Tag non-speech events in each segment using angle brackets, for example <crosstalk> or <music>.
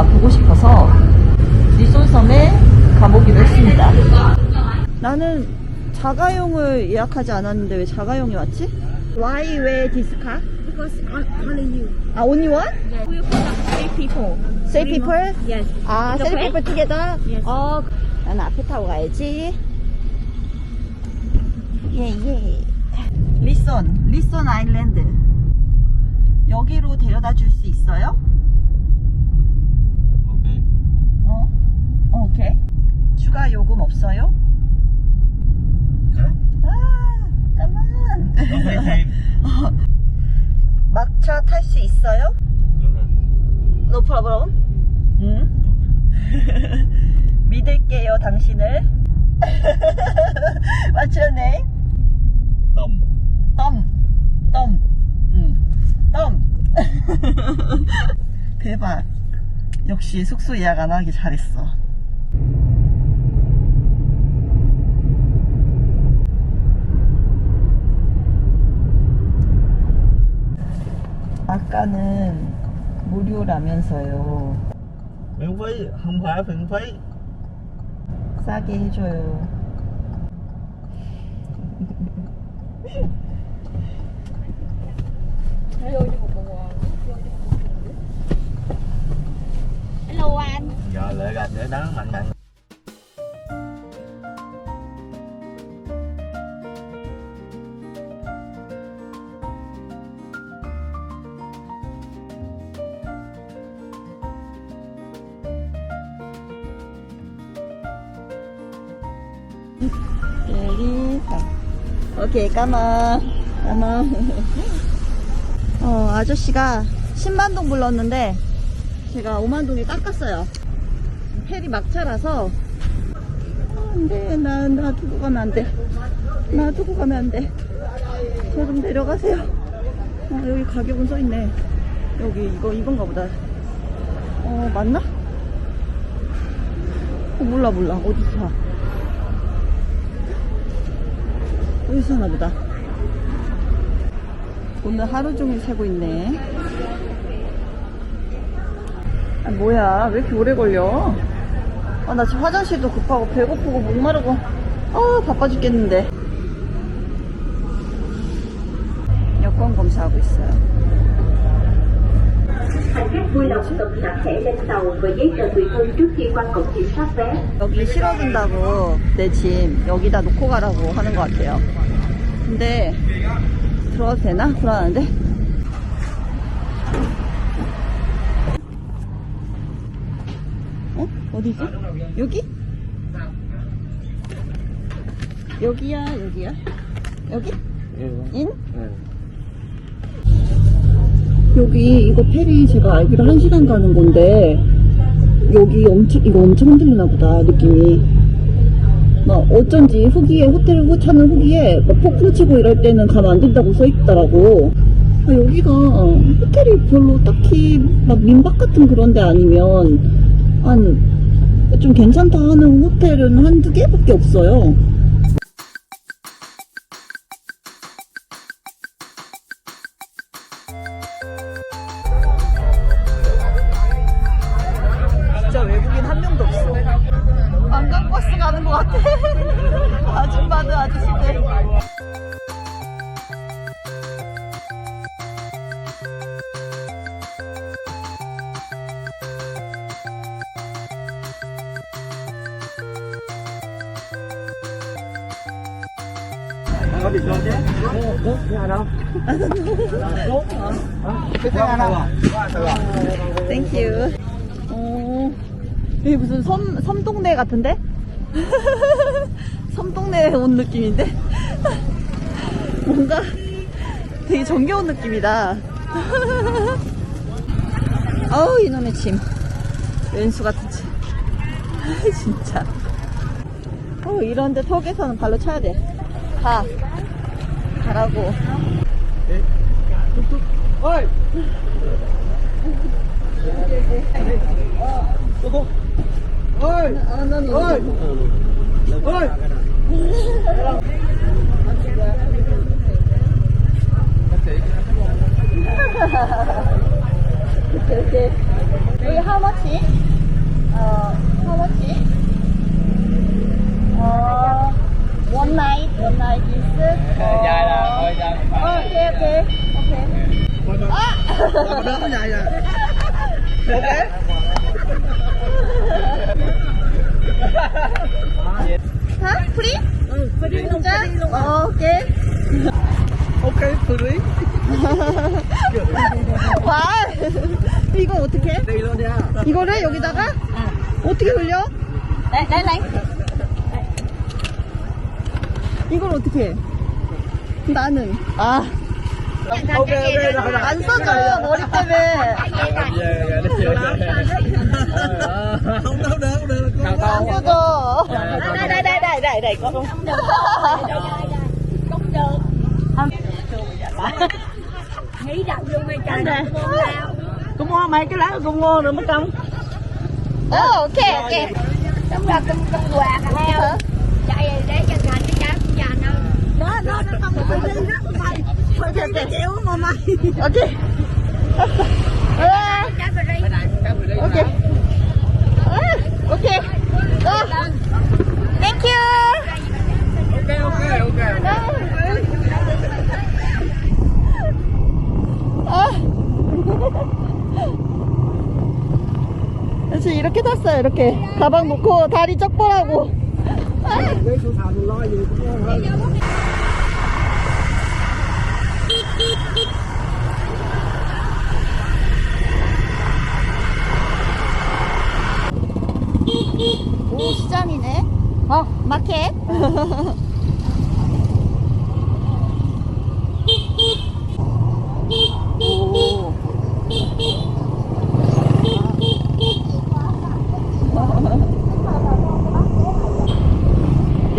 제가 보고 싶어서 리손섬에 가보기로 했습니다. 나는 자가용을 예약하지 않았는데 왜 자가용이 왔지? Why 왜 디스카? Because on- only you. 아, only one? Yes. We put up three people. Say people? Yes. 아, okay? people together? Yes. 어, 나는 앞에 타고 가야지. 예, 예. 리선, 리선 아일랜드. 여기로 데려다 줄 수 있어요? Okay. 어, 어, 오케이. 추가 요금 없어요? Okay. 아, pay thêm. <laughs> 막차 탈 수 있어요? No problem. 응? <laughs> 믿을게요, 당신을. What's your name? 덤, 덤, 응, 덤. <laughs> 대박. 역시 숙소 예약 안 하기 잘했어. 아까는 무료라면서요. Phải miễn phí. 싸게 해줘요. Hello anh. Giờ lại gạch để đá mạnh mạnh. 오케이, 까마. 까마. <laughs> 어, 아저씨가 10만동 불렀는데, 제가 5만동에 깎았어요. 페리 막차라서, 아, 안 돼. 나, 나 두고 가면 안 돼. 나 두고 가면 안 돼. 저 좀 내려가세요. 어, 여기 가격은 써있네. 여기, 이거, 이건가 보다. 어, 맞나? 어, 몰라, 몰라. 어디서 사? 어디서 하나 보다. 오늘 하루 종일 세고 있네. 아, 뭐야, 왜 이렇게 오래 걸려? 아, 나 지금 화장실도 급하고 배고프고 목마르고, 아, 바빠 죽겠는데. 여권 검사하고 있어요. Hành khách vui lòng thẻ lên tàu với giấy tờ tùy thân trước khi qua cổng kiểm soát vé. 여기 실어준다고 내 짐 여기다 놓고 가라고 하는 것 같아요. 근데 들어가도 되나? 불안한데? 어? 어디지? 여기? 여기야, 여기야? 여기? 인? 여기 이거 페리 제가 알기로 한 시간 가는 건데 여기 엄청 이거 엄청 흔들리나 보다 느낌이. 막 어쩐지 후기에 호텔 후 찾는 후기에 막 폭풍 치고 이럴 때는 가면 안 된다고 써 있더라고. 아, 여기가 호텔이 별로 딱히 막 민박 같은 그런 데 아니면 한 좀 괜찮다 하는 호텔은 한두 개밖에 없어요 땡큐. 어, 여기 무슨 섬, 섬동네 같은데? <laughs> 섬동네에 온 느낌인데? <laughs> 뭔가 되게 정겨운 느낌이다. <laughs> 아우, 이놈의 침. 왼수 같은 침. 아, 진짜. 어, 이런데 턱에서는 발로 차야 돼. 가. 가라고. Ôi! ơi ơi ơi 오케이, 오케이. 여기 how much? 어, how much? 어, one night, one night. 어, dài là thôi 어, 오케이, 오케이. 오케이. 아! có đứa nó dài rồi 하? 프리? 응, 프리 진짜? 어, 오케이. ok free 와, 이거 어떻게? luôn 이거를 여기다가 어떻게 돌려? 네, 네, 네. 이걸 어떻게 해? 나는 아, ok ok rồi rồi 안 써져 머리 때문에. về về đi không đâu được được 안 써져. đây đây đây đây đây đây có không? Nghĩ đặt vô ngay trời Đây. đất môn nào Cô mua mấy cái lá cô mua rồi mới công. Ồ, ok, ok. Đúng là cung cung quà cả heo Chạy để cho 아. 아, 아. 이렇게 탔어요, 이렇게. 가방 놓고 다리 쩍벌하고. 오, 시장이네. 어, 마켓. <laughs> 오.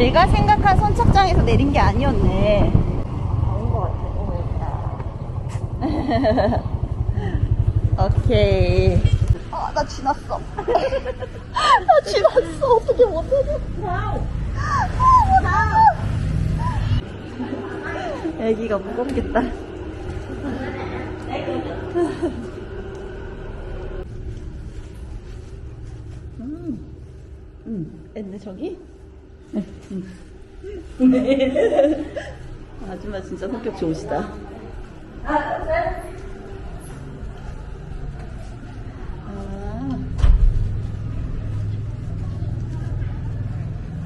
내가 선착장에서 내린 게 아니었네. 나온 것 같아. 어, <laughs> 오케이. 아, 나 지났어. <laughs> 나 지났어. 어떻게 못하겠어. <laughs> 애기가 무겁겠다. 음, 음, 했네, 저기? 음. <laughs> 아줌마 진짜 성격 좋으시다. 아.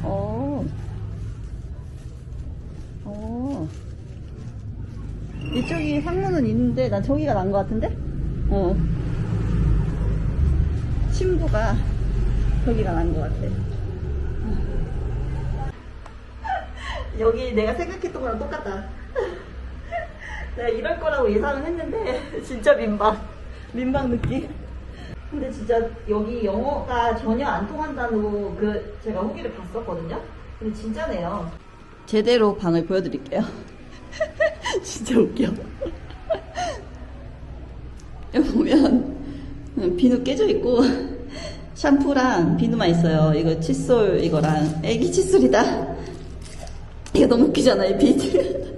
어. 어. 이쪽이 상무는 있는데 난 저기가 난 것 같은데? 어. 친구가 저기가 난 것 같아. 여기 내가 생각했던 거랑 똑같다. <laughs> 내가 이럴 거라고 예상은 했는데 <laughs> 진짜 민박. 민박 느낌. 근데 진짜 여기 영어가 전혀 안 통한다고 그 제가 후기를 봤었거든요. 근데 진짜네요. 제대로 방을 보여드릴게요. <laughs> 진짜 웃겨. 여기 보면 비누 깨져 있고 샴푸랑 비누만 있어요. 이거 칫솔 이거랑 애기 칫솔이다. 이거 너무 웃기잖아요, 비트.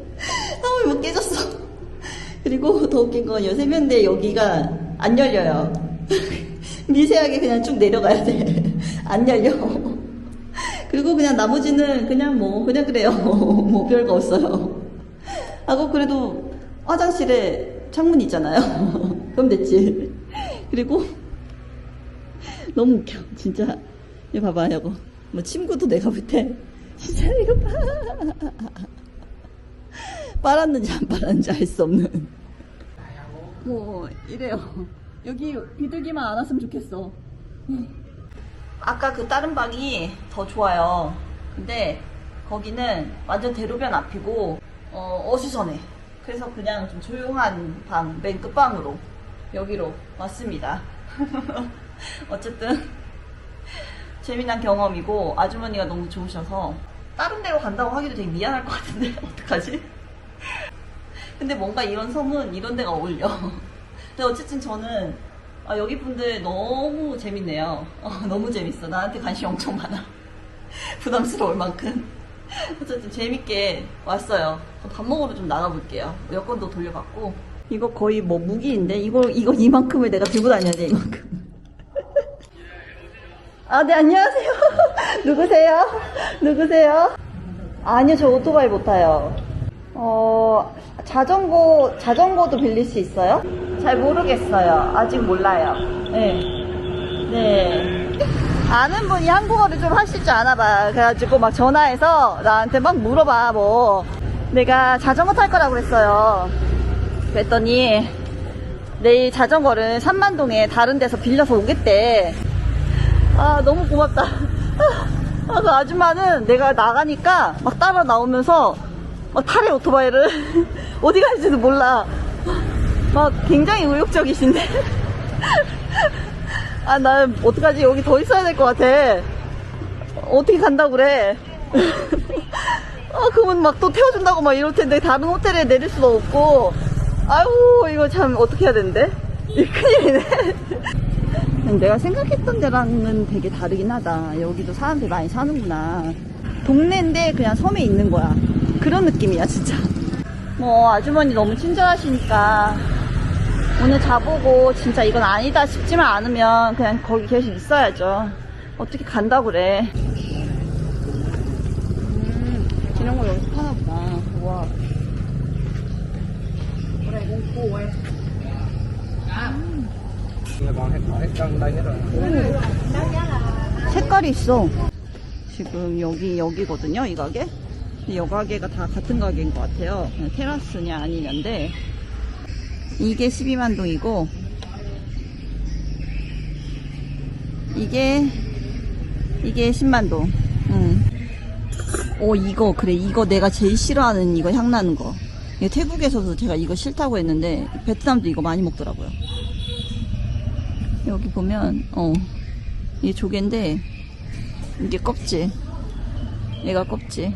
아, 이거 깨졌어. <laughs> 그리고 더 웃긴 건 요세면대 여기가 안 열려요. <laughs> 미세하게 그냥 쭉 내려가야 돼. <laughs> 안 열려. 그리고 그냥 나머지는 그냥 뭐, 그냥 그래요. 뭐 별거 없어요. 하고 그래도 화장실에 창문 있잖아요. 그럼 됐지. 그리고 너무 웃겨. 진짜. 이거 봐봐, 이거. 뭐 친구도 내가 볼 때. 진짜 이거 봐. 빨았는지 안 빨았는지 알 수 없는. 뭐, 이래요. 여기 비둘기만 안 왔으면 좋겠어. 아까 그 다른 방이 더 좋아요. 근데 거기는 완전 대로변 앞이고, 어, 어수선해. 그래서 그냥 좀 조용한 방, 맨 끝방으로 여기로 왔습니다. <laughs> 어쨌든 재미난 경험이고 아주머니가 너무 좋으셔서 다른 데로 간다고 하기도 되게 미안할 것 같은데 <laughs> 어떡하지? 근데 뭔가 이런 섬은 이런 데가 어울려. 근데 어쨌든 저는 아, 여기 분들 너무 재밌네요. 어, 너무 재밌어. 나한테 관심 엄청 많아. <laughs> 부담스러울 만큼. 어쨌든 재밌게 왔어요. 밥 먹으러 좀 나가볼게요. 여권도 돌려받고. 이거 거의 뭐 무기인데? 이거, 이거 이만큼을 내가 들고 다녀야 돼, 이만큼. 아, 네, 안녕하세요. <laughs> 누구세요? 누구세요? 아니요, 저 오토바이 못 타요. 어, 자전거, 자전거도 빌릴 수 있어요? 잘 모르겠어요. 아직 몰라요. 네. 네. 아는 분이 한국어를 좀 하실 줄 아나 봐. 그래가지고 막 전화해서 나한테 막 물어봐, 뭐. 내가 자전거 탈 거라고 그랬어요. 그랬더니 내일 자전거를 삼만동에 다른 데서 빌려서 오겠대. 아, 너무 고맙다. 아, 그 아줌마는 내가 나가니까 막 따라 나오면서 막 타래 오토바이를 <laughs> 어디 가는지도 몰라. 막 굉장히 의욕적이신데. <laughs> 아, 나 어떡하지? 여기 더 있어야 될 것 같아. 어떻게 간다고 그래? <laughs> 아, 그러면 막또 태워준다고 막 이럴 텐데 다른 호텔에 내릴 수도 없고. 아유, 이거 참 어떻게 해야 되는데? 큰일이네. 내가 생각했던 데랑은 되게 다르긴 하다. 여기도 사람들 많이 사는구나. 동네인데 그냥 섬에 있는 거야. 그런 느낌이야, 진짜. 뭐, 아주머니 너무 친절하시니까 오늘 자보고 진짜 이건 아니다 싶지만 않으면 그냥 거기 계속 있어야죠. 어떻게 간다고 그래. 음, 이런 거 여기서 파나 보다. 우와. 색깔이 있어. 지금 여기, 여기거든요, 이 가게. 이 가게가 다 같은 가게인 것 같아요. 테라스냐 아니냐인데. 이게 12만 동이고, 이게, 이게 10만 동. 응. 오, 이거, 그래. 이거 내가 제일 싫어하는 이거 향 나는 거. 이거 태국에서도 제가 이거 싫다고 했는데, 베트남도 이거 많이 먹더라고요. 여기 보면, 어. 이게 조개인데 이게 껍질. 얘가 껍질.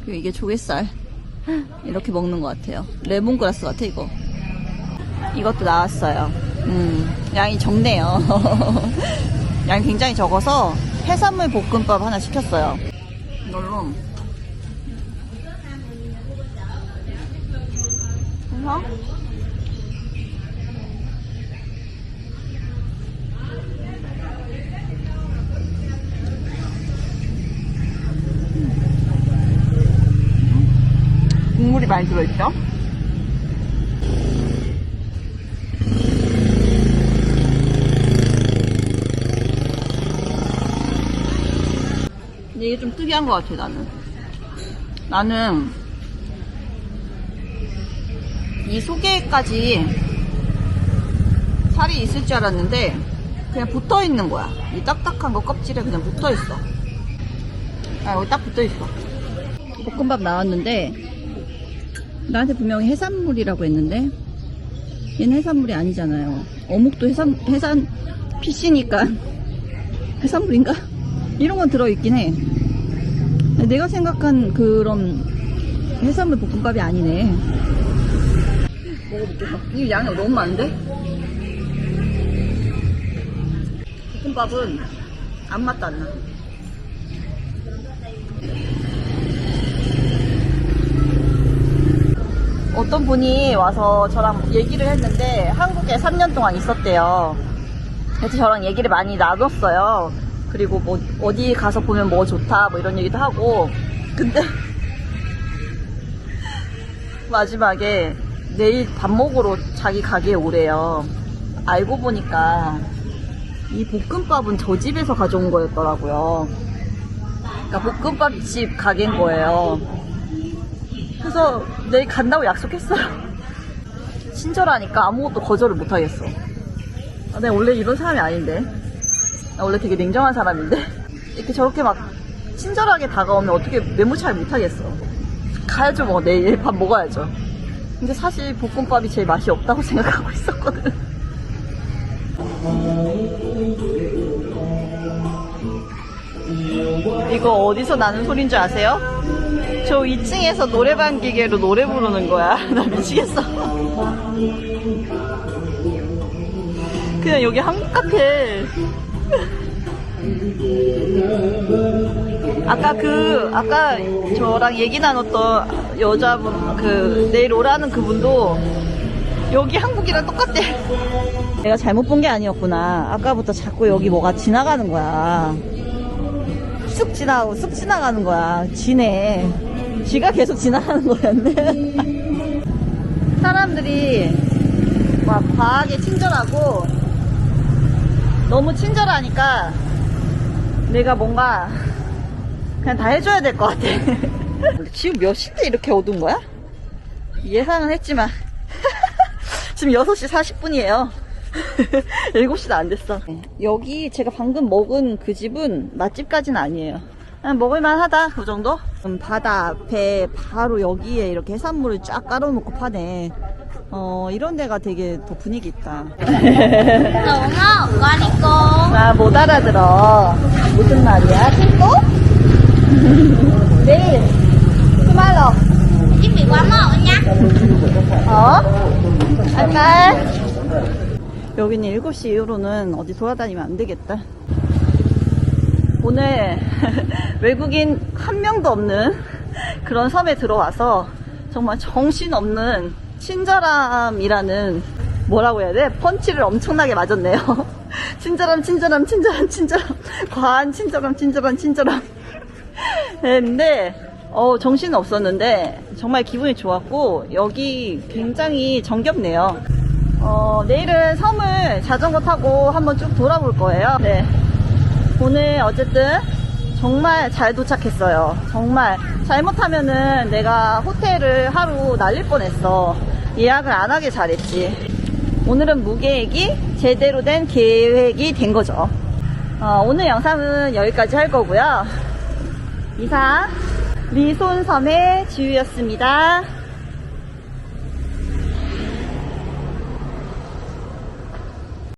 그리고 이게 조개살. <laughs> 이렇게 먹는 것 같아요. 레몬그라스 같아 이거. 이것도 나왔어요. 음 양이 적네요. <laughs> 양이 굉장히 적어서 해산물 볶음밥 하나 시켰어요. 이걸로. 그래서 국물이 많이 들어있죠? 이게 좀 특이한 것 같아, 나는. 나는 이 속에까지 살이 있을 줄 알았는데 그냥 붙어 있는 거야. 이 딱딱한 거 껍질에 그냥 붙어 있어. 아, 여기 딱 붙어 있어. 볶음밥 나왔는데 나한테 분명히 해산물이라고 했는데 얘는 해산물이 아니잖아요. 어묵도 해산 해산 피시니까 <laughs> 해산물인가? 이런 건 들어있긴 해. 내가 생각한 그런 해산물 볶음밥이 아니네. 먹어볼게요. 이 양이 너무 많은데? 볶음밥은 안 맛도 안 나. 어떤 분이 와서 저랑 얘기를 했는데 한국에 3년 동안 있었대요. 그래서 저랑 얘기를 많이 나눴어요. 그리고 뭐 어디 가서 보면 뭐 좋다 뭐 이런 얘기도 하고 근데 <laughs> 마지막에 내일 밥 먹으러 자기 가게에 오래요. 알고 보니까 이 볶음밥은 저 집에서 가져온 거였더라고요. 그러니까 볶음밥집 가게인 거예요. 그래서 내일 간다고 약속했어요. 친절하니까 아무것도 거절을 못 하겠어. 아, 내가 원래 이런 사람이 아닌데. 나 원래 되게 냉정한 사람인데. 이렇게 저렇게 막 친절하게 다가오면 어떻게 메모 잘 못 하겠어. 가야죠, 뭐. 내일 밥 먹어야죠. 근데 사실 볶음밥이 제일 맛이 없다고 <laughs> 생각하고 있었거든. 이거 어디서 나는 소린 줄 아세요? 저 2층에서 노래방 기계로 노래 부르는 거야. <laughs> 나 미치겠어. 그냥 여기 한국 같아. 아까 그 아까 저랑 얘기 나눴던 여자분 그 내일 오라는 그분도 여기 한국이랑 똑같대. 내가 잘못 본 게 아니었구나. 아까부터 자꾸 여기 뭐가 지나가는 거야. 쑥 지나가고 쑥 지나가는 거야. 지네. 지가 계속 지나가는 거였네. 사람들이 막 과하게 친절하고 너무 친절하니까 내가 뭔가 그냥 다 해줘야 될 것 같아. <laughs> 지금 몇 시인데 이렇게 어두운 거야? 예상은 했지만 <laughs> 지금 6시 40분이에요. 7시도 안 됐어. 여기 제가 방금 먹은 그 집은 맛집까지는 아니에요. 먹을만 하다, 그 정도? 음, 바다 앞에 바로 여기에 이렇게 해산물을 쫙 깔아놓고 파네. 어, 이런 데가 되게 더 분위기 있다. Đúng không? Con đi cô. 나못 알아들어. 무슨 말이야? 친구? 네. 스마일러. 어? 아까 여기는 7시 이후로는 어디 돌아다니면 안 되겠다. 오늘 <laughs> 외국인 한 명도 없는 그런 섬에 들어와서 정말 정신없는 친절함이라는 뭐라고 해야 돼? 펀치를 엄청나게 맞았네요. <laughs> 친절함, 친절함, 친절함, 친절함. 과한 친절함, 친절함, 친절함. <laughs> 했는데 어, 정신은 없었는데 정말 기분이 좋았고 여기 굉장히 정겹네요. 어, 내일은 섬을 자전거 타고 한번 쭉 돌아볼 거예요. 네. 오늘 어쨌든 정말 잘 도착했어요. 정말 잘못하면은 내가 호텔을 하루 날릴 뻔했어. 예약을 안 하길 잘했지. 오늘은 무계획이 제대로 된 계획이 된 거죠. 어, 오늘 영상은 여기까지 할 거고요. 이상 리손섬의 지우였습니다.